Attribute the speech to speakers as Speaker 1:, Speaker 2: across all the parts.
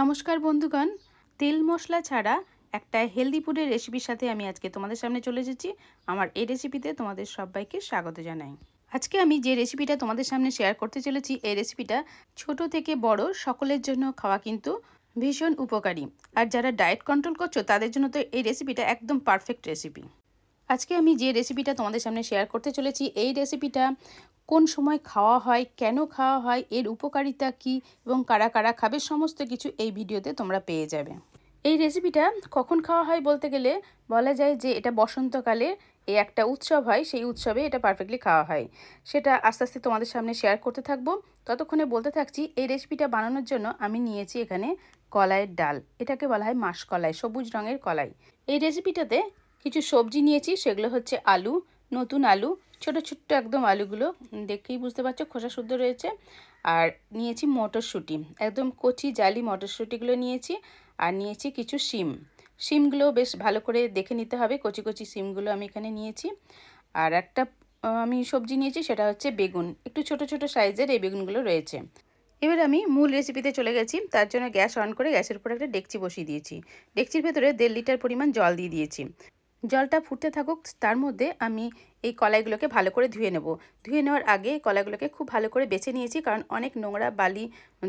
Speaker 1: নমস্কার বন্ধুগণ। তেল মশলা ছাড়া একটা হেলদি ফুডের রেসিপির সাথে আমি আজকে তোমাদের সামনে চলে এসেছি। আমার এই রেসিপিতে তোমাদের সবাইকে স্বাগত জানাই। আজকে আমি যে রেসিপিটা তোমাদের সামনে শেয়ার করতে চলেছি, এই রেসিপিটা ছোট থেকে বড় সকলের জন্য খাওয়া কিন্তু ভীষণ উপকারী। আর যারা ডায়েট কন্ট্রোল করছ, তাদের জন্য তো এই রেসিপিটা একদম পারফেক্ট রেসিপি আজকে আমি যে রেসিপিটা তোমাদের সামনে শেয়ার করতে চলেছি, এই রেসিপিটা কোন সময় খাওয়া হয়, কেন খাওয়া হয়, এর উপকারিতা কি এবং কারা কারা খাবে, সমস্ত কিছু এই ভিডিওতে তোমরা পেয়ে যাবে। এই রেসিপিটা কখন খাওয়া হয় বলতে গেলে বলা যায় যে এটা বসন্তকালে এই একটা উৎসব হয়, সেই উৎসবে এটা পারফেক্টলি খাওয়া হয়। সেটা আস্তে আস্তে তোমাদের সামনে শেয়ার করতে থাকব। ততক্ষণে বলতে থাকছি, এই রেসিপিটা বানানোর জন্য আমি নিয়েছি এখানে কলাইয়ের ডাল। এটাকে বলা হয় মাসকলাই, সবুজ রঙের কলাই। এই রেসিপিটাতে কিছু সবজি নিয়েছি, সেগুলো হচ্ছে আলু নতুন আলু, ছোট ছোট্ট একদম আলুগুলো দেখেই বুঝতে পারছ খোসা শুদ্ধ রয়েছে। আর নিয়েছি মটরশুঁটি, একদম কচি জালি মটরশুঁটিগুলো নিয়েছি, আর নিয়েছি কিছু শিম। শিমগুলো বেশ ভালো করে দেখে নিতে হবে, কচি কচি শিমগুলো আমি এখানে নিয়েছি। আর একটা আমি সবজি নিয়েছি, সেটা হচ্ছে বেগুন, একটু ছোট ছোট সাইজের এই বেগুনগুলো রয়েছে। এবার আমি মূল রেসিপিতে চলে গেছি, তার জন্য গ্যাস অন করে গ্যাসের উপর একটা ডেকচি বসিয়ে দিয়েছি। ডেকচির ভেতরে দেড় লিটার পরিমাণ জল দিয়ে দিয়েছি। জলটা ফুটতে থাকুক, তার মধ্যে আমি এই কলাইগুলোকে ভালো করে ধুয়ে নেব। ধুয়ে নেওয়ার আগে কলাইগুলোকে খুব ভালো করে বেছে নিয়েছি, কারণ অনেক নোংরা বালি,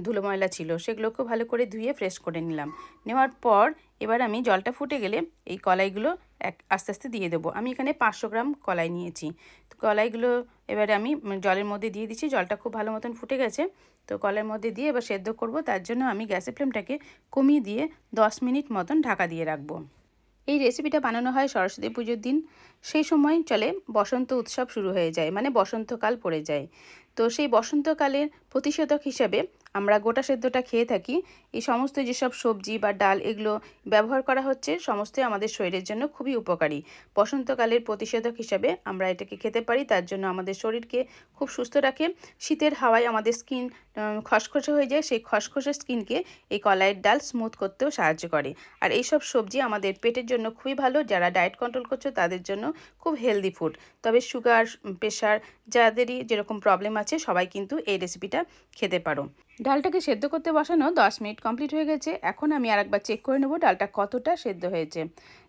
Speaker 1: ধুলো ময়লা ছিল সেগুলোকেও ভালো করে ধুয়ে ফ্রেশ করে নিলাম। নেওয়ার পর এবার আমি জলটা ফুটে গেলে এই কলাইগুলো এক, আস্তে আস্তে দিয়ে দেবো। আমি এখানে পাঁচশো গ্রাম কলাই নিয়েছি। তো কলাইগুলো এবারে আমি জলের মধ্যে দিয়ে দিচ্ছি, জলটা খুব ভালো মতন ফুটে গেছে। তো কলাইয়ের মধ্যে দিয়ে এবার সেদ্ধ করব, তার জন্য আমি গ্যাসের ফ্লেমটাকে কমিয়ে দিয়ে দশ মিনিট মতন ঢাকা দিয়ে রাখব। এই রেসিপিটা বানানো হয় সরস্বতী পুজোর দিন। সেই সময় চলে বসন্ত উৎসব শুরু হয়ে যায় মানে বসন্তকাল পড়ে যায়। তো সেই বসন্তকালের প্রতিষেধক হিসাবে আমরা গোটা সেদ্ধটা খেয়ে থাকি, এই সমস্ত যেসব সবজি বা ডাল এগুলো ব্যবহার করা হচ্ছে সমস্তই আমাদের শরীরের জন্য খুবই উপকারী। বসন্তকালের প্রতিষেধক হিসাবে আমরা এটাকে খেতে পারি, তার জন্য আমাদের শরীরকে খুব সুস্থ রাখে। শীতের হাওয়ায় আমাদের স্কিন খসখসে হয়ে যায়, সেই খসখসে স্কিনকে এই কলাইয়ের ডাল স্মুথ করতেও সাহায্য করে। আর এইসব সবজি আমাদের পেটের জন্য খুবই ভালো, যারা ডায়েট কন্ট্রোল করছ তাদের জন্য খুব হেলদি ফুড তবে সুগার প্রেশার যাদেরই যেরকম প্রবলেম আছে সবাই কিন্তু এই রেসিপিটা খেতে পারো। ডালটাকে সেদ্ধ করতে বসানো দশ মিনিট কমপ্লিট হয়ে গেছে। এখন আমি আরেকবার চেক করে নেব ডালটা কতটা সেদ্ধ হয়েছে।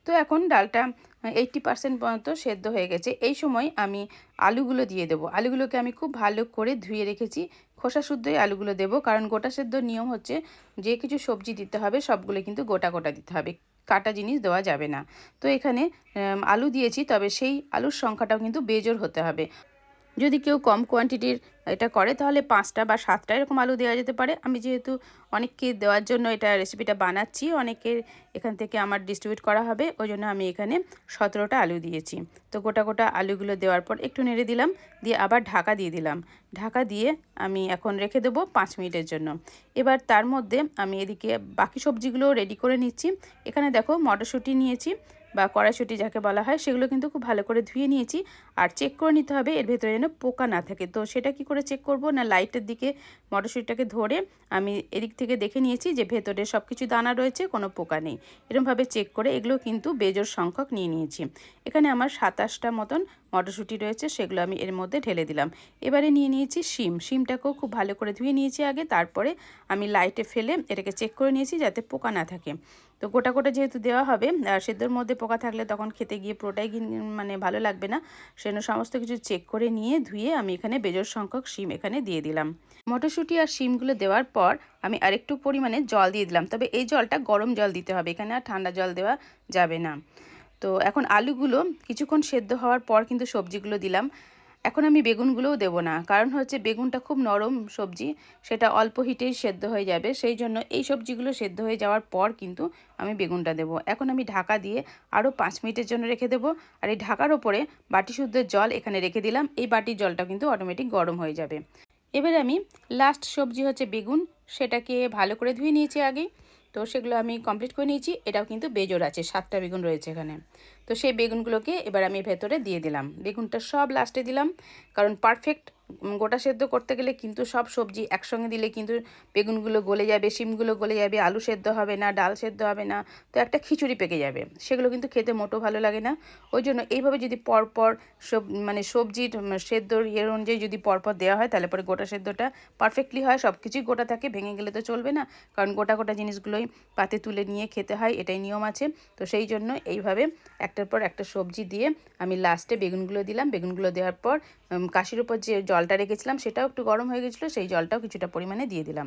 Speaker 1: তো এখন ডালটা এইটটি পার্সেন্ট পর্যন্ত সেদ্ধ হয়ে গেছে। এই সময় আমি আলুগুলো দিয়ে দেবো। আলুগুলোকে আমি খুব ভালো করে ধুয়ে রেখেছি। খোসা শুদ্ধই আলুগুলো দেবো। কারণ গোটা সেদ্ধ নিয়ম হচ্ছে যে কিছু সবজি দিতে হবে, সবগুলো কিন্তু গোটা গোটা দিতে হবে। কাটা জিনিস দেওয়া যাবে না। তো এখানে আলু দিয়েছি, তবে সেই আলুর সংখ্যাটাও কিন্তু বেজোর হতে হবে। যদি কেউ কম কোয়ান্টিটির এটা করে, তাহলে পাঁচটা বা সাতটা এরকম আলু দেওয়া যেতে পারে। আমি যেহেতু অনেককে দেওয়ার জন্য এটা রেসিপিটা বানাচ্ছি অনেকের এখান থেকে আমার ডিস্ট্রিবিউট করা হবে, ওই জন্য আমি এখানে সতেরোটা আলু দিয়েছি। তো গোটা গোটা আলুগুলো দেওয়ার পর একটু নেড়ে দিলাম, দিয়ে আবার ঢাকা দিয়ে দিলাম। ঢাকা দিয়ে আমি এখন রেখে দেবো পাঁচ মিনিটের জন্য। এবার তার মধ্যে আমি এদিকে বাকি সবজিগুলো রেডি করে নিচ্ছি। এখানে দেখো মটরশুঁটি নিয়েছি বা কড়াইশুঁটি যাকে বলা হয়, সেগুলো কিন্তু খুব ভালো করে ধুয়ে নিয়েছি আর চেক করে নিতে হবে এর ভেতরে যেন পোকা না থাকে। তো সেটা কি করে চেক করব? না লাইটের দিকে মটরশুঁটিটাকে ধরে আমি এদিক থেকে দেখে নিয়েছি যে ভেতরে সব কিছু দানা রয়েছে, কোনো পোকা নেই। এরমভাবে চেক করে এগুলো কিন্তু বেজোর সংখ্যক নিয়ে নিয়েছি। এখানে আমার সাতাশটা মতন মটরশুঁটি রয়েছে, সেগুলো আমি এর মধ্যে ঢেলে দিলাম। এবারে নিয়ে নিয়েছি শিম। শিমটাকেও খুব ভালো করে ধুয়ে নিয়েছি আগে, তারপরে আমি লাইটে ফেলে এটাকে চেক করে নিয়েছি যাতে পোকা না থাকে। তো গোটা গোটা যেহেতু দেওয়া হবে, আর সেদ্ধর মধ্যে পোকা থাকলে তখন খেতে গিয়ে পুরোটাই মানে ভালো লাগবে না। সেজন্য সমস্ত কিছু চেক করে নিয়ে ধুয়ে আমি এখানে বেজোর সংখ্যক শিম এখানে দিয়ে দিলাম। মটরশুঁটি আর শিমগুলো দেওয়ার পর আমি আরেকটু পরিমাণে জল দিয়ে দিলাম। তবে এই জলটা গরম জল দিতে হবে, এখানে আর ঠান্ডা জল দেওয়া যাবে না। তো এখন আলুগুলো কিছুক্ষণ সেদ্ধ হওয়ার পর কিন্তু সবজিগুলো দিলাম। এখন আমি বেগুনগুলোও দেবো না, কারণ হচ্ছে বেগুনটা খুব নরম সবজি, সেটা অল্প হিটেই সেদ্ধ হয়ে যাবে। সেই জন্য এই সবজিগুলো সেদ্ধ হয়ে যাওয়ার পর কিন্তু আমি বেগুনটা দেব। এখন আমি ঢাকা দিয়ে আরও পাঁচ মিনিটের জন্য রেখে দেবো। আর এই ঢাকার ওপরে বাটি শুদ্ধ জল এখানে রেখে দিলাম। এই বাটির জলটা কিন্তু অটোমেটিক গরম হয়ে যাবে। এবার আমি লাস্ট সবজি হচ্ছে বেগুন, সেটাকে ভালো করে ধুয়ে নিয়েছি আগে। তো সেগুলো আমি কমপ্লিট করে নিয়েছি। এটাও কিন্তু বেজোর আছে, সাতটা বেগুন রয়েছে এখানে। তো সেই বেগুনগুলোকে এবার আমি ভেতরে দিয়ে দিলাম। বেগুনটা সব লাস্টে দিলাম, কারণ পারফেক্ট গোটা সেদ্ধ করতে গেলে কিন্তু সব সবজি একসঙ্গে দিলে কিন্তু বেগুনগুলো গলে যাবে, শিমগুলো গলে যাবে, আলু সেদ্ধ হবে না, ডাল সেদ্ধ হবে না, তো একটা খিচুড়ি পেকে যাবে। সেগুলো কিন্তু খেতে মোটো ভালো লাগে না। ওই জন্য এইভাবে যদি পরপর সব মানে সবজির সেদ্ধর ইয়ের অনুযায়ী যদি পরপর দেওয়া হয়, তাহলে পরে গোটা সেদ্ধটা পারফেক্টলি হয়। সব কিছুই গোটা থাকে, ভেঙে গেলে তো চলবে না। কারণ গোটা গোটা জিনিসগুলোই পাতে তুলে নিয়ে খেতে হয়, এটাই নিয়ম আছে। তো সেই জন্য এইভাবে একটার পর একটা সবজি দিয়ে আমি লাস্টে বেগুনগুলো দিলাম। বেগুনগুলো দেওয়ার পর কাশির উপর যে জলটা রেখেছিলাম, সেটাও একটু গরম হয়ে গেছিল, সেই জলটাও কিছুটা পরিমাণে দিয়ে দিলাম।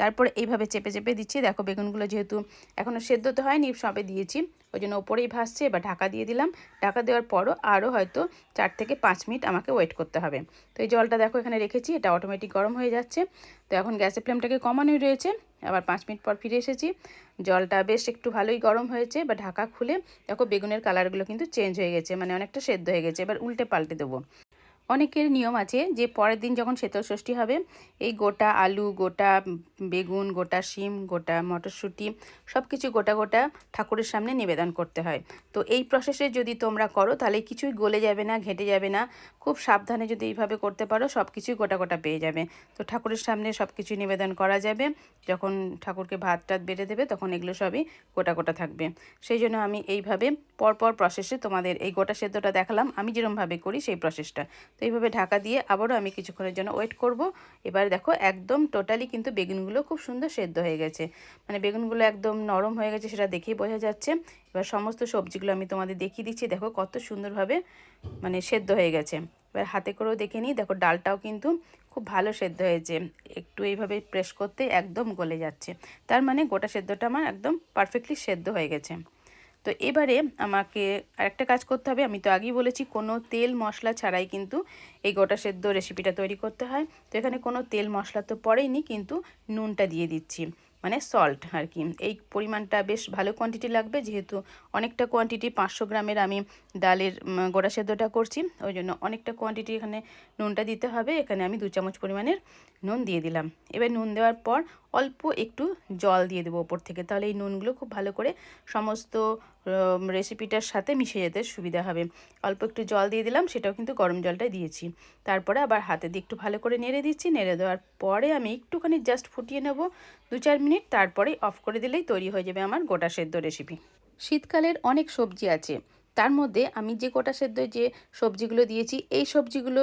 Speaker 1: তারপর এইভাবে চেপে চেপে দিচ্ছি। দেখো বেগুনগুলো যেহেতু এখনও সেদ্ধ তো হয়নি, সবে দিয়েছি, ওই জন্য ওপরেই ভাসছে, এবার ঢাকা দিয়ে দিলাম। ঢাকা দেওয়ার পরও আরও হয়তো চার থেকে পাঁচ মিনিট আমাকে ওয়েট করতে হবে। তো এই জলটা দেখো এখানে রেখেছি, এটা অটোমেটিক গরম হয়ে যাচ্ছে। তো এখন গ্যাসের ফ্লেমটাকে কমানোই রয়েছে, আবার পাঁচ মিনিট পর ফিরে এসেছি। জলটা বেশ একটু ভালোই গরম হয়েছে বা ঢাকা খুলে দেখো বেগুনের কালারগুলো কিন্তু চেঞ্জ হয়ে গেছে মানে অনেকটা সেদ্ধ হয়ে গেছে, এবার উল্টে পাল্টে দেবো। অনেকের নিয়ম আছে যে পরের দিন যখন শীতল ষষ্ঠী হবে, এই গোটা আলু, গোটা বেগুন, গোটা শিম, গোটা মটরশুঁটি সব কিছু গোটা গোটা ঠাকুরের সামনে নিবেদন করতে হয়। তো এই প্রসেসে যদি তোমরা করো, তাহলে কিছুই গলে যাবে না, ঘেটে যাবে না। খুব সাবধানে যদি এইভাবে করতে পারো সব কিছুই গোটা গোটা পেয়ে যাবে। তো ঠাকুরের সামনে সব কিছু নিবেদন করা যাবে। যখন ঠাকুরকে ভাত টাত বেড়ে দেবে, তখন এগুলো সবই গোটা গোটা থাকবে। সেই জন্য আমি এইভাবে পরপর প্রসেসে তোমাদের এই গোটা সেদ্ধটা দেখালাম। আমি যেরমভাবে করি, সেই প্রসেসটা তো এইভাবে ঢাকা দিয়ে আবারও আমি কিছুক্ষণের জন্য ওয়েট করব। এবার দেখো একদম টোটালি কিন্তু বেগুনগুলো খুব সুন্দর সেদ্ধ হয়ে গেছে। মানে বেগুনগুলো একদম নরম হয়ে গেছে সেটা দেখেই বোঝা যাচ্ছে। এবার সমস্ত সবজিগুলো আমি তোমাদের দেখিয়ে দিচ্ছি। দেখো কত সুন্দরভাবে মানে সেদ্ধ হয়ে গেছে। এবার হাতে করেও দেখে নিই। দেখো ডালটাও কিন্তু খুব ভালো সেদ্ধ হয়েছে। একটু এইভাবে প্রেস করতে একদম গলে যাচ্ছে। তার মানে গোটা সেদ্ধটা আমার একদম পারফেক্টলি সেদ্ধ হয়ে গেছে। তো এবারে আমাকে আরেকটা কাজ করতে হবে। আমি তো আগেই বলেছি, কোনো তেল মশলা ছাড়াই কিন্তু এই গোটা সেদ্ধ রেসিপিটা তৈরি করতে হয়। তো এখানে কোনো তেল মশলা তো পড়েইনি, কিন্তু নুনটা দিয়ে দিচ্ছি মানে সল্ট আর কি। এই পরিমাণটা বেশ ভালো কোয়ান্টিটি লাগবে, যেহেতু অনেকটা কোয়ান্টিটি পাঁচশো গ্রামের আমি ডালের গোড়া সেদ্ধটা করছি, ওই জন্য অনেকটা কোয়ান্টিটি এখানে নুনটা দিতে হবে। এখানে আমি দু চামচ পরিমাণের নুন দিয়ে দিলাম। এবার নুন দেওয়ার পর অল্প একটু জল দিয়ে দেবো ওপর থেকে, তাহলে এই নুনগুলো খুব ভালো করে সমস্ত রেসিপিটার সাথে মিশে যেতে সুবিধা হবে। অল্প একটু জল দিয়ে দিলাম, সেটাও কিন্তু গরম জলটাই দিয়েছি। তারপরে আবার হাতে দিয়ে একটু ভালো করে নেড়ে দিচ্ছি, নেড়ে দেওয়ার পরে আমি একটুখানি জাস্ট ফুটিয়ে নেব দু চার মিনিট, তারপরে অফ করে দিলেই তৈরি হয়ে যাবে আমার গোটা সেদ্ধ রেসিপি শীতকালের অনেক সবজি আছে, তার মধ্যে আমি যে গোটা সেদ্ধ যে সবজিগুলো দিয়েছি, এই সবজিগুলো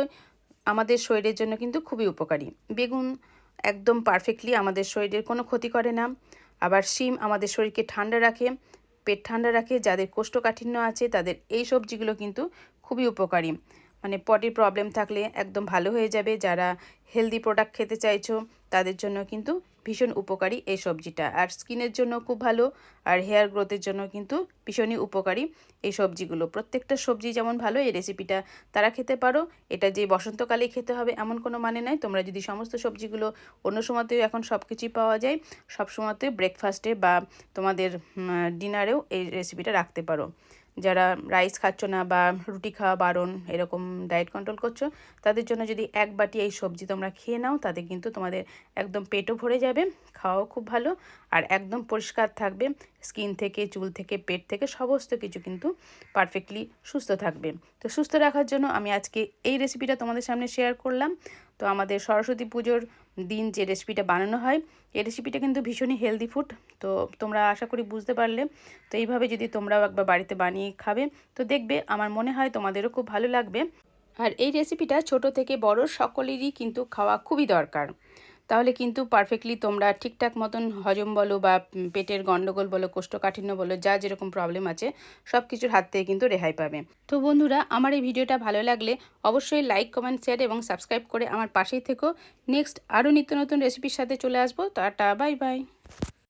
Speaker 1: আমাদের শরীরের জন্য কিন্তু খুবই উপকারী। বেগুন একদম পারফেক্টলি আমাদের শরীরের কোনো ক্ষতি করে না, আবার শিম আমাদের শরীরকে ঠান্ডা রাখে পেট ঠান্ডা রাখে, যাদের কোষ্ঠকাঠিন্য আছে, তাদের এই সবজিগুলো কিন্তু খুবই উপকারী। মানে পটির প্রবলেম থাকলে একদম ভালো হয়ে যাবে। যারা হেলদি প্রোডাক্ট খেতে চাইছো, তাদের জন্য কিন্তু ভীষণ উপকারী এই সবজিটা। আর স্কিনের জন্য খুব ভালো, আর হেয়ার গ্রোথের জন্য কিন্তু ভীষণই উপকারী এই সবজিগুলো। প্রত্যেকটা সবজি যেমন ভালো, এই রেসিপিটা তারা খেতে পারো। এটা যে বসন্তকালেই খেতে হবে এমন কোনো মানে নাই। তোমরা যদি সমস্ত সবজিগুলো অন্য সময়তেও এখন সব কিছুই পাওয়া যায় সব সময়তেই ব্রেকফাস্টে বা তোমাদের ডিনারেও এই রেসিপিটা রাখতে পারো। যারা রাইস খাচ্ছ না বা রুটি খাওয়া বারণ এরকম ডায়েট কন্ট্রোল করছ, তাদের জন্য যদি এক বাটি এই সবজি তোমরা খেয়ে নাও তাতে কিন্তু তোমাদের একদম পেটও ভরে যাবে, খাওয়াও খুব ভালো, আর একদম পরিষ্কার থাকবে স্কিন থেকে, চুল থেকে, পেট থেকে সমস্ত কিছু কিন্তু পারফেক্টলি সুস্থ থাকবে। তো সুস্থ রাখার জন্য আমি আজকে এই রেসিপিটা তোমাদের সামনে শেয়ার করলাম। তো আমাদের সরস্বতী পুজোর দিন যে রেসিপিটা বানানো হয়, এই রেসিপিটা কিন্তু ভীষণই হেলদি ফুড তো তোমরা আশা করি বুঝতে পারলে। তো এইভাবে যদি তোমরাও একবার বাড়িতে বানিয়ে খাবে, তো দেখবে আমার মনে হয় তোমাদেরও খুব ভালো লাগবে। আর এই রেসিপিটা ছোট থেকে বড় সকলেরই কিন্তু খাওয়া খুবই দরকার। তাহলে কিন্তু পারফেক্টলি তোমরা ঠিকঠাক মতন হজম বলো বা পেটের গণ্ডগোল বলো, কোষ্ঠকাঠিন্য বলো, যা যেরকম প্রবলেম আছে সব কিছুর হাত থেকে কিন্তু রেহাই পাবে। তো বন্ধুরা, আমার এই ভিডিওটা ভালো লাগলে অবশ্যই লাইক কমেন্ট শেয়ার এবং সাবস্ক্রাইব করে আমার পাশেই থেকো। নেক্সট আরও নিত্য নতুন রেসিপির সাথে চলে আসব। Tata bye bye